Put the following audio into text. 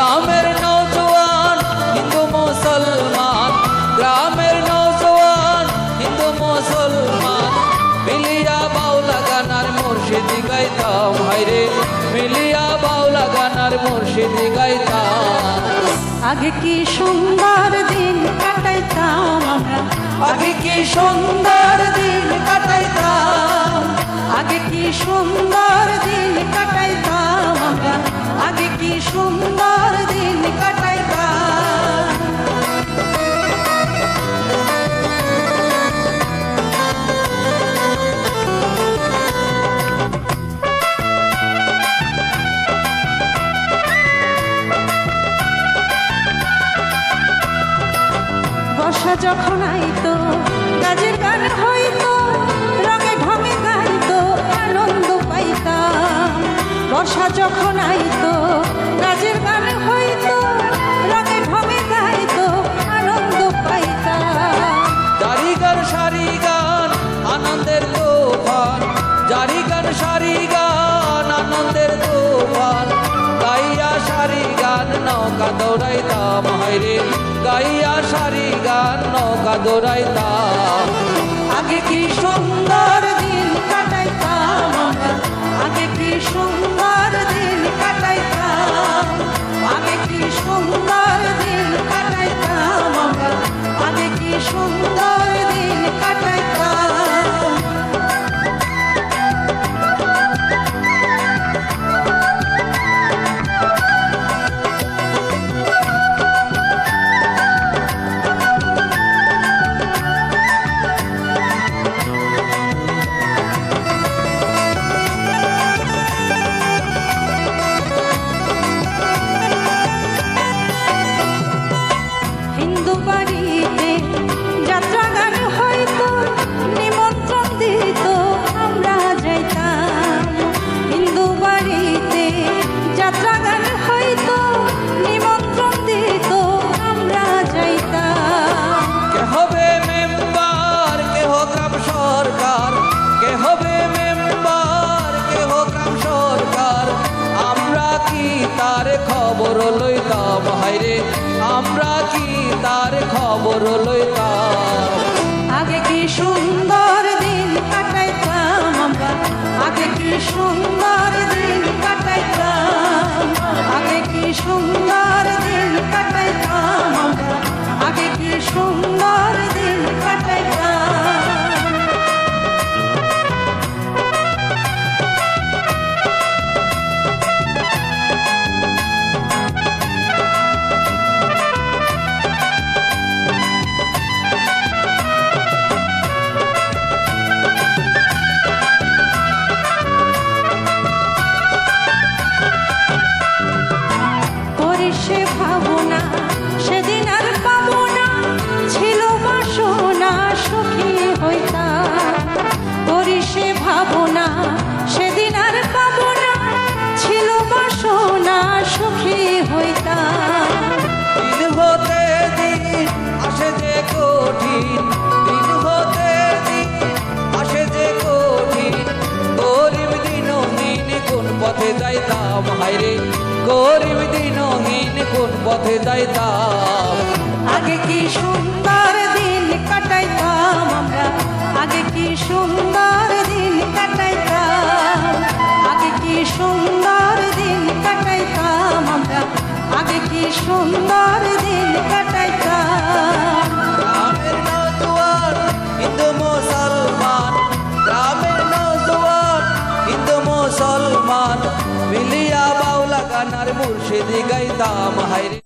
গ্রামের নৌজওয়ান হিন্দু মুসলমান। গ্রামের নৌজওয়ান হিন্দু মুসলমান। মিলিয়া বাউলা গানার মুর্শিদি গাইতাম হাইরে মিলিয়া বাউলা গানার মুর্শিদি গাইতাম। আগে কি সুন্দর দিন কাটাইতাম আমরা? আগে কি সুন্দর দিন কাটাইতাম। আগে কি সুন্দর দিন কাটাইতাম? আমরা কি সুন্দর দিন কাটাইতাম যখন আইতো সারি গান, আনন্দের তোফান সারি গান, নৌকা দৌড়াইতাম হাইরে গাইয়া সারি গান, নৌকা দৌড়াইতাম। আগে কি সুন্দর দিন কাটাইতাম আগে কি সুন্দর দিন কাটাইতাম। আগে কি সুন্দর দিন কাটাইতাম আগে কি সুন্দর আমরা কি তার খবর লইতাম আগে কি সুন্দর দিন কাটাইতাম আমরা? আগে কি সুন্দর দিন কঠিন দিন হতে দিন, আসে যে কঠিন। গরিব দিনহীন কোন পথে যাইতাম? হাইরে গরিব দিনহীন কোন পথে যাইতাম? আগে কি সুন্দর দিন কাটাইতাম আমরা? আগে কি সুন্দর দিন কাটাইতাম? আগে কি সুন্দর দিন কাটাইতাম আমরা? আগে কি সুন্দর দিন কাটাইতাম? মুর্শিদি গাইতাম হাইরে